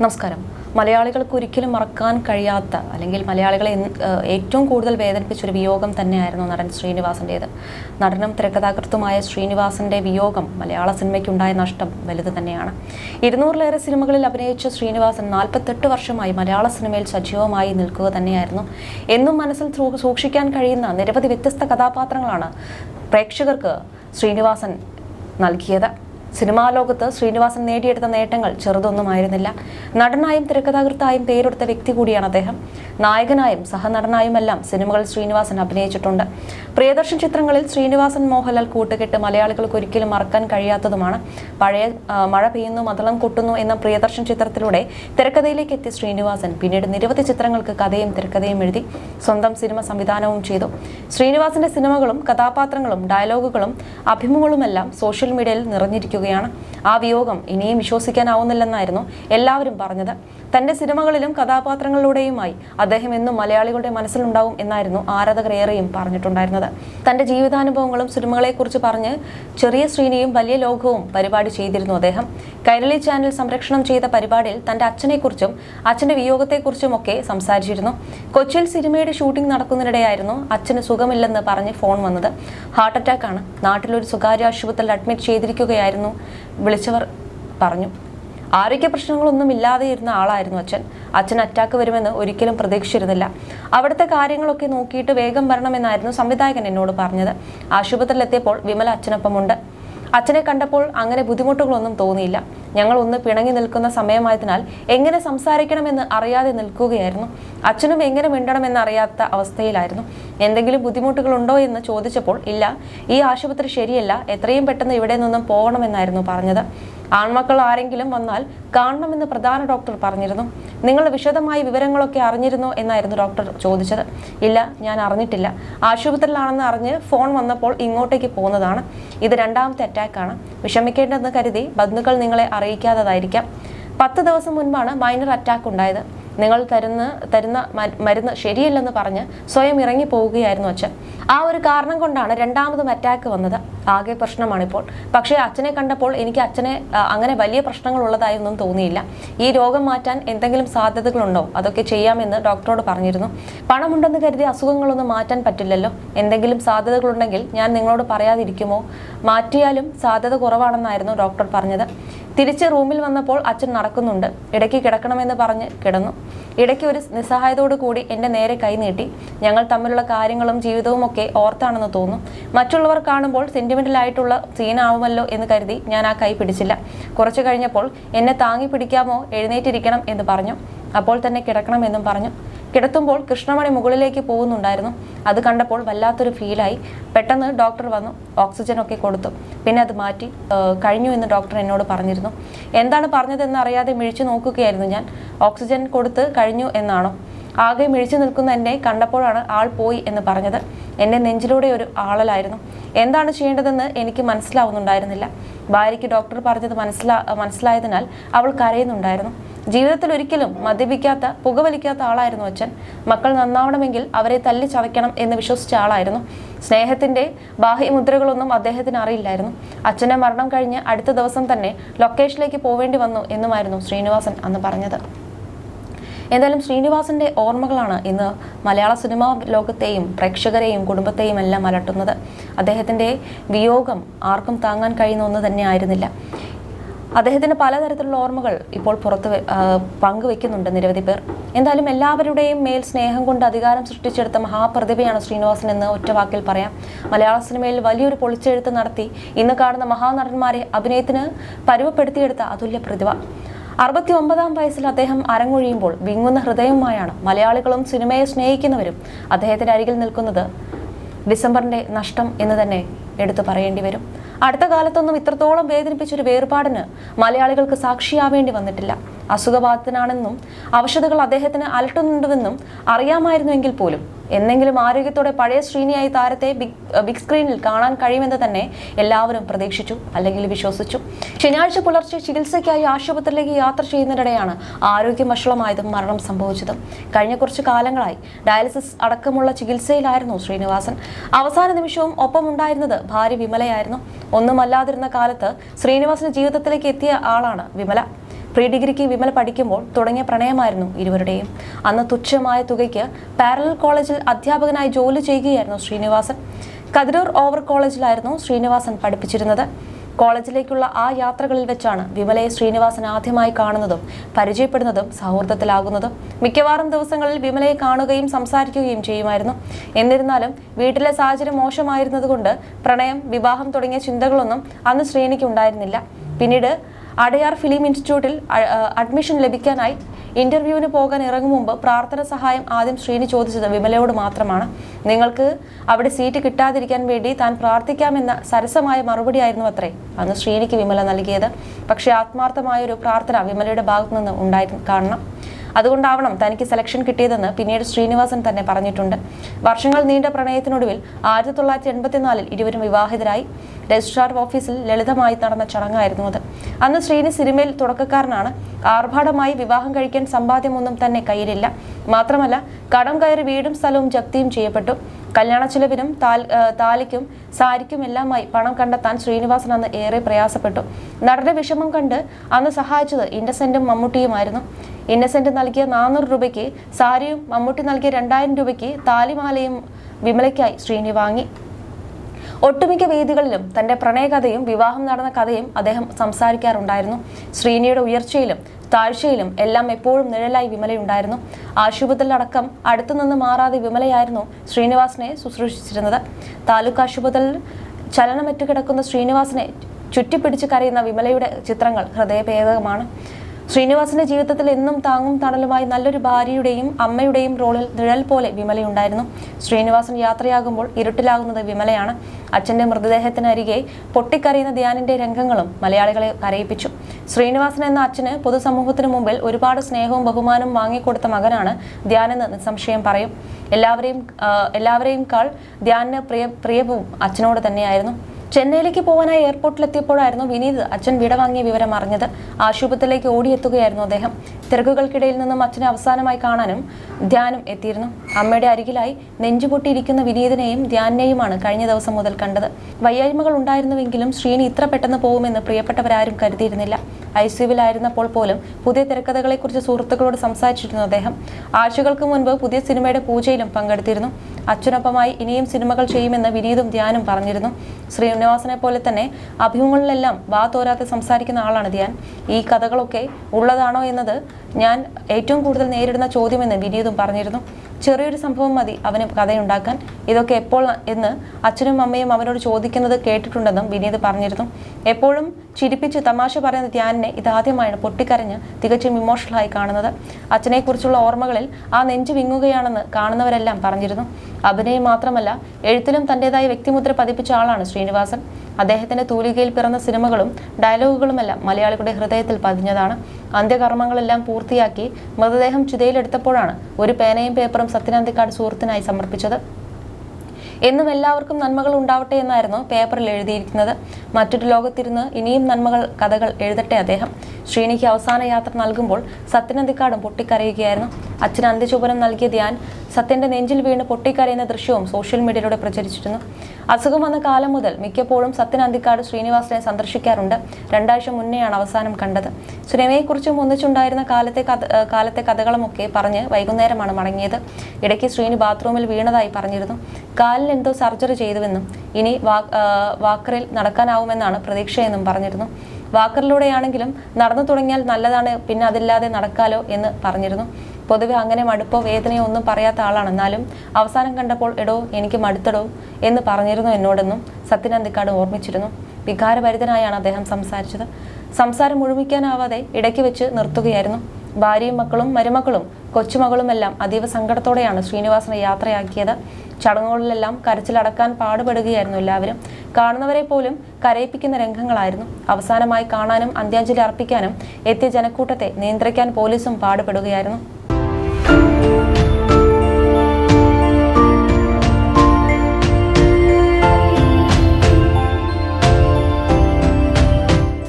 നമസ്കാരം. മലയാളികൾക്ക് ഒരിക്കലും മറക്കാൻ കഴിയാത്ത അല്ലെങ്കിൽ മലയാളികളെ ഏറ്റവും കൂടുതൽ വേദനിപ്പിച്ചൊരു വിയോഗം തന്നെയായിരുന്നു നടൻ ശ്രീനിവാസന്റേത്. നടനും തിരക്കഥാകൃത്തുമായ ശ്രീനിവാസന്റെ വിയോഗം മലയാള സിനിമയ്ക്കുണ്ടായ നഷ്ടം വലുത് തന്നെയാണ്. ഇരുന്നൂറിലേറെ സിനിമകളിൽ അഭിനയിച്ച ശ്രീനിവാസൻ നാൽപ്പത്തെട്ട് വർഷമായി മലയാള സിനിമയിൽ സജീവമായി നിൽക്കുക തന്നെയായിരുന്നു. എന്നും മനസ്സിൽ സൂക്ഷിക്കാൻ കഴിയുന്ന നിരവധി വ്യത്യസ്ത കഥാപാത്രങ്ങളാണ് പ്രേക്ഷകർക്ക് ശ്രീനിവാസൻ നൽകിയത്. സിനിമാ ലോകത്ത് ശ്രീനിവാസൻ നേടിയെടുത്ത നേട്ടങ്ങൾ ചെറുതൊന്നുമായിരുന്നില്ല. നടനായും തിരക്കഥാകൃത്തായും പേരെടുത്ത വ്യക്തി കൂടിയാണ് അദ്ദേഹം. നായകനായും സഹനടനായുമെല്ലാം സിനിമകളിൽ ശ്രീനിവാസൻ അഭിനയിച്ചിട്ടുണ്ട്. പ്രിയദർശൻ ചിത്രങ്ങളിൽ ശ്രീനിവാസൻ മോഹൻലാൽ കൂട്ടുകെട്ട് മലയാളികൾക്ക് ഒരിക്കലും മറക്കാൻ കഴിയാത്തതുമാണ്. പഴയ മഴ പെയ്യുന്നു മതളം കൊട്ടുന്നു എന്ന പ്രിയദർശൻ ചിത്രത്തിലൂടെ തിരക്കഥയിലേക്ക് എത്തിയ ശ്രീനിവാസൻ പിന്നീട് നിരവധി ചിത്രങ്ങൾക്ക് കഥയും തിരക്കഥയും എഴുതി സ്വന്തം സിനിമ സംവിധാനവും ചെയ്തു. ശ്രീനിവാസന്റെ സിനിമകളും കഥാപാത്രങ്ങളും ഡയലോഗുകളും അഭിമുഖങ്ങളുമെല്ലാം സോഷ്യൽ മീഡിയയിൽ നിറഞ്ഞിരിക്കുകയാണ് ആ വിയോഗം ഇനിയും വിശ്വസിക്കാനാവുന്നില്ലെന്നായിരുന്നു എല്ലാവരും പറഞ്ഞത്. തന്റെ സിനിമകളിലും കഥാപാത്രങ്ങളിലൂടെയുമായി അദ്ദേഹം എന്നും മലയാളികളുടെ മനസ്സിലുണ്ടാവും എന്നായിരുന്നു ആരാധകർ ഏറെയും പറഞ്ഞിട്ടുണ്ടായിരുന്നത്. തന്റെ ജീവിതാനുഭവങ്ങളും സിനിമകളെക്കുറിച്ച് പറഞ്ഞ് ചെറിയ ശ്രീനിയും വലിയ ലോകവും പരിപാടി ചെയ്തിരുന്നു അദ്ദേഹം. കൈരളി ചാനൽ സംരക്ഷണം ചെയ്ത പരിപാടിയിൽ തന്റെ അച്ഛനെക്കുറിച്ചും അച്ഛന്റെ വിയോഗത്തെക്കുറിച്ചും ഒക്കെ സംസാരിച്ചിരുന്നു. കൊച്ചിയിൽ സിനിമയുടെ ഷൂട്ടിംഗ് നടക്കുന്നതിനിടെയായിരുന്നു അച്ഛന് സുഖമില്ലെന്ന് പറഞ്ഞ് ഫോൺ വന്നത്. ഹാർട്ട് അറ്റാക്കാണ്. നാട്ടിലൊരു സ്വകാര്യ ആശുപത്രിയിൽ അഡ്മിറ്റ് ചെയ്തിരിക്കുകയായിരുന്നു വിളിച്ചവർ പറഞ്ഞു. ആരോഗ്യ പ്രശ്നങ്ങളൊന്നും ഇല്ലാതെ ഇരുന്ന ആളായിരുന്നു അച്ഛൻ. അച്ഛൻ അറ്റാക്ക് വരുമെന്ന് ഒരിക്കലും പ്രതീക്ഷിച്ചിരുന്നില്ല. അവിടുത്തെ കാര്യങ്ങളൊക്കെ നോക്കിയിട്ട് വേഗം വരണമെന്നായിരുന്നു സംവിധായകൻ എന്നോട് പറഞ്ഞത്. ആശുപത്രിയിലെത്തിയപ്പോൾ വിമല അച്ഛനൊപ്പമുണ്ട്. അച്ഛനെ കണ്ടപ്പോൾ അങ്ങനെ ബുദ്ധിമുട്ടുകളൊന്നും തോന്നിയില്ല. ഞങ്ങൾ ഒന്ന് പിണങ്ങി നിൽക്കുന്ന സമയമായതിനാൽ എങ്ങനെ സംസാരിക്കണമെന്ന് അറിയാതെ നിൽക്കുകയായിരുന്നു. അച്ഛനും എങ്ങനെ മിണ്ടണമെന്ന് അറിയാത്ത അവസ്ഥയിലായിരുന്നു. എന്തെങ്കിലും ബുദ്ധിമുട്ടുകളുണ്ടോ എന്ന് ചോദിച്ചപ്പോൾ ഇല്ല ഈ ആശുപത്രി ശരിയല്ല എത്രയും പെട്ടെന്ന് ഇവിടെ നിന്നും പോകണമെന്നായിരുന്നു പറഞ്ഞത്. ആൺമക്കൾ ആരെങ്കിലും വന്നാൽ കാണണമെന്ന് പ്രധാന ഡോക്ടർ പറഞ്ഞിരുന്നു. നിങ്ങൾ വിശദമായി വിവരങ്ങളൊക്കെ അറിഞ്ഞിരുന്നോ എന്നായിരുന്നു ഡോക്ടർ ചോദിച്ചത്. ഇല്ല ഞാൻ അറിഞ്ഞിട്ടില്ല. ആശുപത്രിയിലാണെന്ന് അറിഞ്ഞ് ഫോൺ വന്നപ്പോൾ ഇങ്ങോട്ടേക്ക് പോകുന്നതാണ്. ഇത് രണ്ടാമത്തെ അറ്റാക്കാണ്. വിഷമിക്കേണ്ടെന്ന് കരുതി ബന്ധുക്കൾ നിങ്ങളെ അറിയിക്കാത്തതായിരിക്കാം. പത്ത് ദിവസം മുൻപാണ് മൈനർ അറ്റാക്ക് ഉണ്ടായത്. നിങ്ങൾ തരുന്ന തരുന്ന മരുന്ന് ശരിയല്ലെന്ന് പറഞ്ഞ് സ്വയം ഇറങ്ങി പോവുകയായിരുന്നു അച്ഛൻ. ആ ഒരു കാരണം കൊണ്ടാണ് രണ്ടാമതും അറ്റാക്ക് വന്നത്. ആകെ പ്രശ്നമാണിപ്പോൾ. പക്ഷേ അച്ഛനെ കണ്ടപ്പോൾ എനിക്ക് അച്ഛനെ അങ്ങനെ വലിയ പ്രശ്നങ്ങൾ ഉള്ളതായൊന്നും തോന്നിയില്ല. ഈ രോഗം മാറ്റാൻ എന്തെങ്കിലും സാധ്യതകളുണ്ടോ? അതൊക്കെ ചെയ്യാമെന്ന് ഡോക്ടറോട് പറഞ്ഞിരുന്നു. പണമുണ്ടെന്ന് കരുതി അസുഖങ്ങളൊന്നും മാറ്റാൻ പറ്റില്ലല്ലോ. എന്തെങ്കിലും സാധ്യതകളുണ്ടെങ്കിൽ ഞാൻ നിങ്ങളോട് പറയാതിരിക്കുമോ? മാറ്റിയാലും സാധ്യത കുറവാണെന്നായിരുന്നു ഡോക്ടർ പറഞ്ഞത്. തിരിച്ച് റൂമിൽ വന്നപ്പോൾ അച്ഛൻ നടക്കുന്നുണ്ട്. ഇടയ്ക്ക് കിടക്കണമെന്ന് പറഞ്ഞ് കിടന്നു. ഇടയ്ക്ക് ഒരു നിസ്സഹായതോടു കൂടി എന്റെ നേരെ കൈനീട്ടി ഞങ്ങൾ തമ്മിലുള്ള കാര്യങ്ങളും ജീവിതവും ഒക്കെ ഓർത്താണെന്ന് തോന്നും. മറ്റുള്ളവർ കാണുമ്പോൾ സെന്റിമെന്റലായിട്ടുള്ള സീനാവുമല്ലോ എന്ന് കരുതി ഞാൻ ആ കൈ പിടിച്ചില്ല. കുറച്ചു കഴിഞ്ഞപ്പോൾ എന്നെ താങ്ങി പിടിക്കാമോ? എഴുന്നേറ്റിരിക്കണം എന്ന് പറഞ്ഞു. അപ്പോൾ തന്നെ കിടക്കണമെന്നും പറഞ്ഞു. കിടത്തുമ്പോൾ കൃഷ്ണമണി മുകളിലേക്ക് പോകുന്നുണ്ടായിരുന്നു. അത് കണ്ടപ്പോൾ വല്ലാത്തൊരു ഫീലായി പെട്ടെന്ന് ഡോക്ടർ വന്നു. ഓക്സിജൻ ഒക്കെ കൊടുത്തു. പിന്നെ അത് മാറ്റി കഴിഞ്ഞു എന്ന് ഡോക്ടർ എന്നോട് പറഞ്ഞിരുന്നു. എന്താണ് പറഞ്ഞതെന്ന് അറിയാതെ മിഴിച്ചു നോക്കുകയായിരുന്നു ഞാൻ. ഓക്സിജൻ കൊടുത്ത് കഴിഞ്ഞു എന്നാണോ? ആകെ മിഴിച്ചു നിൽക്കുന്ന എന്നെ കണ്ടപ്പോഴാണ് ആൾ പോയി എന്ന് പറഞ്ഞത്. എന്റെ നെഞ്ചിലൂടെ ഒരു ആളലായിരുന്നു. എന്താണ് ചെയ്യേണ്ടതെന്ന് എനിക്ക് മനസ്സിലാവുന്നുണ്ടായിരുന്നില്ല. ഭാര്യയ്ക്ക് ഡോക്ടർ പറഞ്ഞത് മനസ്സിലാ മനസ്സിലായതിനാൽ അവൾ കരയുന്നുണ്ടായിരുന്നു. ജീവിതത്തിൽ ഒരിക്കലും മദ്യപിക്കാത്ത പുകവലിക്കാത്ത ആളായിരുന്നു അച്ഛൻ. മക്കൾ നന്നാവണമെങ്കിൽ അവരെ തല്ലി ചതയ്ക്കണം എന്ന് വിശ്വസിച്ച ആളായിരുന്നു. സ്നേഹത്തിന്റെ ബാഹ്യമുദ്രകളൊന്നും അദ്ദേഹത്തിന് അറിയില്ലായിരുന്നു. അച്ഛന്റെ മരണം കഴിഞ്ഞ് അടുത്ത ദിവസം തന്നെ ലൊക്കേഷനിലേക്ക് പോവേണ്ടി വന്നു എന്നുമായിരുന്നു ശ്രീനിവാസൻ അന്ന് പറഞ്ഞത്. എന്തായാലും ശ്രീനിവാസന്റെ ഓർമ്മകളാണ് ഇന്ന് മലയാള സിനിമാ ലോകത്തെയും പ്രേക്ഷകരെയും കുടുംബത്തെയും എല്ലാം അലട്ടുന്നത്. അദ്ദേഹത്തിന്റെ വിയോഗം ആർക്കും താങ്ങാൻ കഴിയുന്ന ഒന്ന് തന്നെ ആയിരുന്നില്ല അദ്ദേഹത്തിന്റെ പലതരത്തിലുള്ള ഓർമ്മകൾ ഇപ്പോൾ പുറത്ത് പങ്കുവെക്കുന്നുണ്ട് നിരവധി പേർ. എന്തായാലും എല്ലാവരുടെയും മേൽ സ്നേഹം കൊണ്ട് അധികാരം സൃഷ്ടിച്ചെടുത്ത മഹാപ്രതിഭയാണ് ശ്രീനിവാസൻ എന്ന് ഒറ്റ വാക്കിൽ പറയാം. മലയാള സിനിമയിൽ വലിയൊരു പൊളിച്ചെഴുത്ത് നടത്തി ഇന്ന് കാണുന്ന മഹാനടന്മാരെ അഭിനയത്തിന് പരുവപ്പെടുത്തിയെടുത്ത അതുല്യ പ്രതിഭ. അറുപത്തി ഒമ്പതാം വയസ്സിൽ അദ്ദേഹം അരങ്ങൊഴിയുമ്പോൾ വിങ്ങുന്ന ഹൃദയവുമായാണ് മലയാളികളും സിനിമയെ സ്നേഹിക്കുന്നവരും അദ്ദേഹത്തിന്റെ അരികിൽ നിൽക്കുന്നത് ഡിസംബറിന്റെ നഷ്ടം എന്ന് തന്നെ എടുത്തു പറയേണ്ടി വരും. അടുത്ത കാലത്തൊന്നും ഇത്രത്തോളം വേദനിപ്പിച്ചൊരു വേർപാടിന് മലയാളികൾക്ക് സാക്ഷിയാവേണ്ടി വന്നിട്ടില്ല. അസുഖബാധിതനാണെന്നും അവശതകൾ അദ്ദേഹത്തിന് അലട്ടുന്നുണ്ടെന്നും അറിയാമായിരുന്നുവെങ്കിൽ പോലും എന്നെങ്കിലും ആരോഗ്യത്തോടെ പഴയ ശ്രീനിയായി താരത്തെ ബിഗ് ബിഗ് സ്ക്രീനിൽ കാണാൻ കഴിയുമെന്ന് തന്നെ എല്ലാവരും പ്രതീക്ഷിച്ചു അല്ലെങ്കിൽ വിശ്വസിച്ചു. ശനിയാഴ്ച പുലർച്ചെ ചികിത്സയ്ക്കായി ആശുപത്രിയിലേക്ക് യാത്ര ചെയ്യുന്നതിനിടെയാണ് ആരോഗ്യം വഷളമായതും മരണം സംഭവിച്ചതും. കഴിഞ്ഞ കുറച്ച് കാലങ്ങളായി ഡയാലിസിസ് അടക്കമുള്ള ചികിത്സയിലായിരുന്നു ശ്രീനിവാസൻ. അവസാന നിമിഷവും ഒപ്പമുണ്ടായിരുന്നത് ഭാര്യ വിമലയായിരുന്നു. ഒന്നുമല്ലാതിരുന്ന കാലത്ത് ശ്രീനിവാസന്റെ ജീവിതത്തിലേക്ക് എത്തിയ ആളാണ് വിമല. പ്രീ ഡിഗ്രിക്ക് വിമൽ പഠിക്കുമ്പോൾ തുടങ്ങിയ പ്രണയമായിരുന്നു ഇരുവരുടെയും. അന്ന് തുച്ഛമായ തുകയ്ക്ക് പാരലൽ കോളേജിൽ അധ്യാപകനായി ജോലി ചെയ്യുകയായിരുന്നു ശ്രീനിവാസൻ. കതിരൂർ ഓവർ കോളേജിലായിരുന്നു ശ്രീനിവാസൻ പഠിപ്പിച്ചിരുന്നത്. കോളേജിലേക്കുള്ള ആ യാത്രകളിൽ വെച്ചാണ് വിമലയെ ശ്രീനിവാസൻ ആദ്യമായി കാണുന്നതും പരിചയപ്പെടുന്നതും സൗഹൃദത്തിലാകുന്നതും. മിക്കവാറും ദിവസങ്ങളിൽ വിമലയെ കാണുകയും സംസാരിക്കുകയും ചെയ്യുമായിരുന്നു. എന്നിരുന്നാലും വീട്ടിലെ സാഹചര്യം മോശമായിരുന്നതുകൊണ്ട് പ്രണയം വിവാഹം തുടങ്ങിയ ചിന്തകളൊന്നും അന്ന് ശ്രീനിക്ക് ഉണ്ടായിരുന്നില്ല. പിന്നീട് അടയാർ ഫിലിം ഇൻസ്റ്റിറ്റ്യൂട്ടിൽ അഡ്മിഷൻ ലഭിക്കാനായി ഇന്റർവ്യൂവിന് പോകാൻ ഇറങ്ങും മുമ്പ് പ്രാർത്ഥന സഹായം ആദ്യം ശ്രീനി ചോദിച്ചത് വിമലയോട് മാത്രമാണ്. നിങ്ങൾക്ക് അവിടെ സീറ്റ് കിട്ടാതിരിക്കാൻ വേണ്ടി താൻ പ്രാർത്ഥിക്കാമെന്ന സരസമായ മറുപടിയായിരുന്നു അത്രേ. അന്ന് ശ്രീനിക്ക് വിമല നൽകിയത്. പക്ഷേ ആത്മാർത്ഥമായ ഒരു പ്രാർത്ഥന വിമലയുടെ ഭാഗത്തു നിന്ന് ഉണ്ടായിരുന്നു കാണണം. അതുകൊണ്ടാവണം തനിക്ക് സെലക്ഷൻ കിട്ടിയതെന്ന് പിന്നീട് ശ്രീനിവാസൻ തന്നെ പറഞ്ഞിട്ടുണ്ട്. വർഷങ്ങൾ നീണ്ട പ്രണയത്തിനൊടുവിൽ ആയിരത്തി തൊള്ളായിരത്തി എൺപത്തിനാലിൽ ഇരുവരും വിവാഹിതരായി. രജിസ്ട്രാർ ഓഫീസിൽ ലളിതമായി നടന്ന ചടങ്ങായിരുന്നു അത്. അന്ന് ശ്രീനി സിനിമയിൽ തുടക്കക്കാരനാണ്. ആർഭാടമായി വിവാഹം കഴിക്കാൻ സമ്പാദ്യമൊന്നും തന്നെ കയ്യിലില്ല. മാത്രമല്ല കടം കയറി വീടും സ്ഥലവും ജപ്തിയും ചെയ്യപ്പെട്ടു. കല്യാണ ചിലവിനും താലിക്കും സാരിക്കും എല്ലാമായി പണം കണ്ടെത്താൻ ശ്രീനിവാസൻ അന്ന് ഏറെ പ്രയാസപ്പെട്ടു. നടന്റെ വിഷമം കണ്ട് അന്ന് സഹായിച്ചത് ഇൻഡസെന്റും മമ്മൂട്ടിയുമായിരുന്നു. ഇന്നസെന്റ് നൽകിയ നാനൂറ് രൂപയ്ക്ക് സാരിയും മമ്മൂട്ടി നൽകിയ രണ്ടായിരം രൂപയ്ക്ക് താലിമാലയും വിമലയ്ക്കായി ശ്രീനി വാങ്ങി. ഒട്ടുമിക്ക വേദികളിലും തന്റെ പ്രണയകഥയും വിവാഹം നടന്ന കഥയും അദ്ദേഹം സംസാരിക്കാറുണ്ടായിരുന്നു. ശ്രീനിയുടെ ഉയർച്ചയിലും താഴ്ചയിലും എല്ലാം എപ്പോഴും നിഴലായി വിമലയുണ്ടായിരുന്നു. ആശുപത്രിയിലടക്കം അടുത്തുനിന്ന് മാറാതെ വിമലയായിരുന്നു ശ്രീനിവാസിനെ ശുശ്രൂഷിച്ചിരുന്നത്. താലൂക്ക് ആശുപത്രിയിൽ ചലനമറ്റു കിടക്കുന്ന ശ്രീനിവാസിനെ ചുറ്റിപ്പിടിച്ച് കരയുന്ന വിമലയുടെ ചിത്രങ്ങൾ ഹൃദയഭേദകമാണ്. ശ്രീനിവാസന്റെ ജീവിതത്തിൽ എന്നും താങ്ങും തണലുമായി നല്ലൊരു ഭാര്യയുടെയും അമ്മയുടെയും റോളിൽ നിഴൽ പോലെ വിമലയുണ്ടായിരുന്നു. ശ്രീനിവാസൻ യാത്രയാകുമ്പോൾ ഇരുട്ടിലാകുന്നത് വിമലയാണ്. അച്ഛന്റെ മൃതദേഹത്തിനരികെ പൊട്ടിക്കരയുന്ന ധ്യാനിന്റെ രംഗങ്ങളും മലയാളികളെ കരയിപ്പിച്ചു. ശ്രീനിവാസൻ എന്ന അച്ഛന് പൊതുസമൂഹത്തിനു മുമ്പിൽ ഒരുപാട് സ്നേഹവും ബഹുമാനവും വാങ്ങിക്കൊടുത്ത മകനാണ് ധ്യാനെന്ന് നിസ്സംശയം പറയും. എല്ലാവരെയും എല്ലാവരെയും കാൾ ധ്യാനിന് പ്രിയ പ്രിയവും അച്ഛനോട് തന്നെയായിരുന്നു. ചെന്നൈയിലേക്ക് പോകാനായി എയർപോർട്ടിലെത്തിയപ്പോഴായിരുന്നു വിനീത് അച്ഛൻ വിട വാങ്ങിയ വിവരം അറിഞ്ഞത്. ആശുപത്രിയിലേക്ക് ഓടിയെത്തുകയായിരുന്നു അദ്ദേഹം. തിരക്കുകൾക്കിടയിൽ നിന്നും അച്ഛനെ അവസാനമായി കാണാനും ധ്യാനും എത്തിയിരുന്നു. അമ്മയുടെ അരികിലായി നെഞ്ചുപൊട്ടിയിരിക്കുന്ന വിനീതിനെയും ധ്യാനിനെയുമാണ് കഴിഞ്ഞ ദിവസം മുതൽ കണ്ടത്. വയ്യായ്മകൾ ഉണ്ടായിരുന്നുവെങ്കിലും ശ്രീനി ഇത്ര പെട്ടെന്ന് പോകുമെന്ന് പ്രിയപ്പെട്ടവരാരും കരുതിയിരുന്നില്ല. ഐ സിയുവിലായിരുന്നപ്പോൾ പോലും പുതിയ തിരക്കഥകളെക്കുറിച്ച് സുഹൃത്തുക്കളോട് സംസാരിച്ചിരുന്നു അദ്ദേഹം. ആഴ്ചകൾക്ക് മുൻപ് പുതിയ സിനിമയുടെ പൂജയിലും പങ്കെടുത്തിരുന്നു. അച്ഛനൊപ്പമായി ഇനിയും സിനിമകൾ ചെയ്യുമെന്ന് വിനീതും ധ്യാനും പറഞ്ഞിരുന്നു. ശ്രീനിവാസനെ പോലെ തന്നെ അഭിമുഖങ്ങളിലെല്ലാം വാ തോരാതെ സംസാരിക്കുന്ന ആളാണ് ധ്യാൻ. ഈ കഥകളൊക്കെ ഉള്ളതാണോ എന്നത് ഞാൻ ഏറ്റവും കൂടുതൽ നേരിടുന്ന ചോദ്യമെന്ന് വിനീതും പറഞ്ഞിരുന്നു. ചെറിയൊരു സംഭവം മതി അവന് കഥയുണ്ടാക്കാൻ. ഇതൊക്കെ എപ്പോൾ എന്ന് അച്ഛനും അമ്മയും അവനോട് ചോദിക്കുന്നത് കേട്ടിട്ടുണ്ടെന്നും വിനീത് പറഞ്ഞിരുന്നു. എപ്പോഴും ചിരിപ്പിച്ച് തമാശ പറയുന്ന ധ്യാനിനെ ഇതാദ്യമായാണ് പൊട്ടിക്കരഞ്ഞ് തികച്ചും ഇമോഷണലായി കാണുന്നത്. അച്ഛനെക്കുറിച്ചുള്ള ഓർമ്മകളിൽ ആ നെഞ്ചു വിങ്ങുകയാണെന്ന് കാണുന്നവരെല്ലാം പറഞ്ഞിരുന്നു. അഭിനയം മാത്രമല്ല എഴുത്തിലും തന്റെതായ വ്യക്തിമുദ്ര പതിപ്പിച്ച ആളാണ് ശ്രീനിവാസൻ. അദ്ദേഹത്തിന്റെ തൂലികയിൽ പിറന്ന സിനിമകളും ഡയലോഗുകളുമെല്ലാം മലയാളികളുടെ ഹൃദയത്തിൽ പതിഞ്ഞതാണ്. അന്ത്യകർമ്മങ്ങളെല്ലാം പൂർത്തിയാക്കി മൃതദേഹം ചിതയിലെടുത്തപ്പോഴാണ് ഒരു പേനയും പേപ്പറും സത്യനന്ദിക്കാട് സുഹൃത്തിനായി സമർപ്പിച്ചത്. എന്നും എല്ലാവർക്കും നന്മകൾ ഉണ്ടാവട്ടെ എന്നായിരുന്നു പേപ്പറിൽ എഴുതിയിരിക്കുന്നത്. മറ്റൊരു ലോകത്തിരുന്ന് ഇനിയും നന്മകൾ കഥകൾ എഴുതട്ടെ അദ്ദേഹം. ശ്രീനിക്ക് അവസാന യാത്ര നൽകുമ്പോൾ സത്യനന്ദിക്കാടും പൊട്ടിക്കരയുകയായിരുന്നു. അച്ഛൻ അന്ത്യചുപനം നൽകിയ ധ്യാൻ സത്യന്റെ നെഞ്ചിൽ വീണ് പൊട്ടിക്കരയുന്ന ദൃശ്യവും സോഷ്യൽ മീഡിയയിലൂടെ പ്രചരിച്ചിരുന്നു. അസുഖം വന്ന കാലം മുതൽ മിക്കപ്പോഴും സത്യൻ അന്തിക്കാട് ശ്രീനിവാസനെ സന്ദർശിക്കാറുണ്ട്. രണ്ടാഴ്ച മുന്നെയാണ് അവസാനം കണ്ടത്. സിനിമയെക്കുറിച്ചും ഒന്നിച്ചുണ്ടായിരുന്ന കാലത്തെ കാലത്തെ കഥകളുമൊക്കെ പറഞ്ഞ് വൈകുന്നേരമാണ് മടങ്ങിയത്. ഇടയ്ക്ക് ശ്രീനി ബാത്റൂമിൽ വീണതായി പറഞ്ഞിരുന്നു. കാലിൽ എന്തോ സർജറി ചെയ്തുവെന്നും ഇനി വാക്കറിൽ നടക്കാനാവുമെന്നാണ് പ്രതീക്ഷയെന്നും പറഞ്ഞിരുന്നു. വാക്കറിലൂടെയാണെങ്കിലും നടന്നു തുടങ്ങിയാൽ നല്ലതാണ് പിന്നെ അതില്ലാതെ നടക്കാലോ എന്ന് പറഞ്ഞിരുന്നു. പൊതുവെ അങ്ങനെ മടുപ്പോ വേദനയോ ഒന്നും പറയാത്ത ആളാണ്. എന്നാലും അവസാനം കണ്ടപ്പോൾ എടോ എനിക്ക് മടുത്തടോ എന്ന് പറഞ്ഞിരുന്നു എന്നോടെന്നും സത്യനന്ദിക്കാട് ഓർമ്മിച്ചിരുന്നു. വികാരഭരിതനായാണ് അദ്ദേഹം സംസാരിച്ചത്. സംസാരം മുഴുമിക്കാനാവാതെ ഇടയ്ക്ക് വെച്ച് നിർത്തുകയായിരുന്നു. ഭാര്യയും മക്കളും മരുമക്കളും കൊച്ചുമകളുമെല്ലാം അതീവ സങ്കടത്തോടെയാണ് ശ്രീനിവാസനെ യാത്രയാക്കിയത്. ചടങ്ങുകളിലെല്ലാം കരച്ചിലടക്കാൻ പാടുപെടുകയായിരുന്നു എല്ലാവരും. കാണുന്നവരെ പോലും കരയിപ്പിക്കുന്ന രംഗങ്ങളായിരുന്നു. അവസാനമായി കാണാനും അന്ത്യാഞ്ജലി അർപ്പിക്കാനും എത്തിയ ജനക്കൂട്ടത്തെ നിയന്ത്രിക്കാൻ പോലീസും പാടുപെടുകയായിരുന്നു.